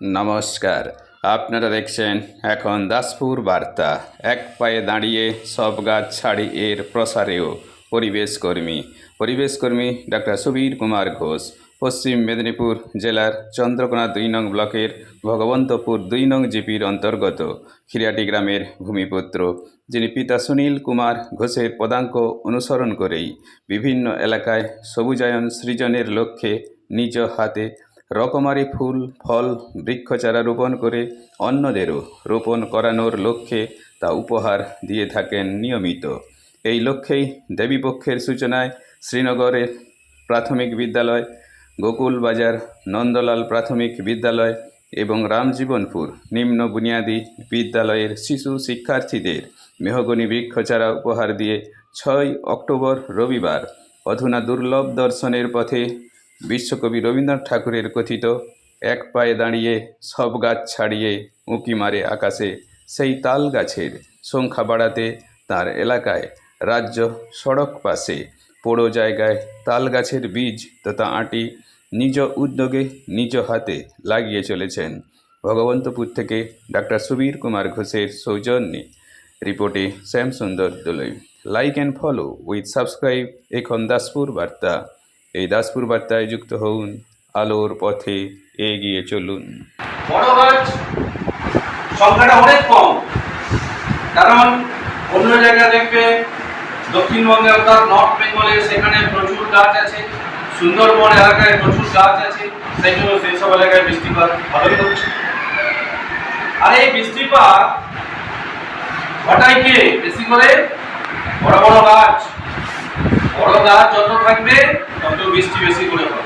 নমস্কার। আপনারা দেখছেন এখন দাসপুর বার্তা। এক পায়ে দাঁড়িয়ে সব গাছ ছাড়ি এর প্রসারেও পরিবেশ কর্মী। পরিবেশ কর্মী ডাক্তার সুবীর কুমার ঘোষ। পশ্চিম মেদিনীপুর জেলার চন্দ্রকোনা দুই নং ব্লকের ভগবন্তপুর দুই নং জিপির অন্তর্গত খিরাটি গ্রামের ভূমিপুত্র, যিনি পিতা সুনীল কুমার ঘোষের পদাঙ্ক অনুসরণ করেই বিভিন্ন এলাকায় সবুজায়ন সৃজনের লক্ষ্যে নিজ হাতে রকমারি ফুল, ফল, বৃক্ষচারা রোপণ করে অন্যদেরও রোপণ করানোর লক্ষ্যে তা উপহার দিয়ে থাকেন নিয়মিত। এই লক্ষ্যেই দেবীপক্ষের সূচনায় শ্রীনগরের প্রাথমিক বিদ্যালয়, গোকুল বাজার, নন্দলাল প্রাথমিক বিদ্যালয় এবং রামজীবনপুর নিম্ন বুনিয়াদী বিদ্যালয়ের শিশু শিক্ষার্থীদের মেহগনি বৃক্ষচারা উপহার দিয়ে ছয় অক্টোবর রবিবার অধুনা দুর্লভ দর্শনের পথে বিশ্বকবি রবীন্দ্রনাথ ঠাকুরের কথিত, এক পায়ে দাঁড়িয়ে সব গাছ ছাড়িয়ে উঁকি মারে আকাশে, সেই তাল গাছের সংখ্যা বাড়াতে তার এলাকায় রাজ্য সড়ক পাশে পোড়ো জায়গায় তাল গাছের বীজ তথা আঁটি নিজ উদ্যোগে নিজ হাতে লাগিয়ে চলেছেন। ভগবন্তপুর থেকে ডাক্তার সুবীর কুমার ঘোষের সৌজন্যে রিপোর্টে Shyamsundar Doloi. Like and follow with subscribe এখন দাসপুর বার্তা। এই দাসপুর বার্তায় যুক্ত হন আলোর পথে এগিয়ে চলুন। বড় গাছ সংখ্যাটা অনেক কম। কারণ অন্য জায়গায় দেখবে দক্ষিণবঙ্গে অর্থাৎ নর্থ বেঙ্গলে সেখানে প্রচুর গাছ আছে, সুন্দরবন এলাকায় প্রচুর গাছ আছে, সেই জন্য সেই সব এলাকায় বৃষ্টিপাত ভালোই হচ্ছে। আর এই বৃষ্টিপাত ঘটায় কে? বেশি করে বড় বড় গাছ। বড় গাছ যত থাকবে বৃষ্টি বেশি করে হবে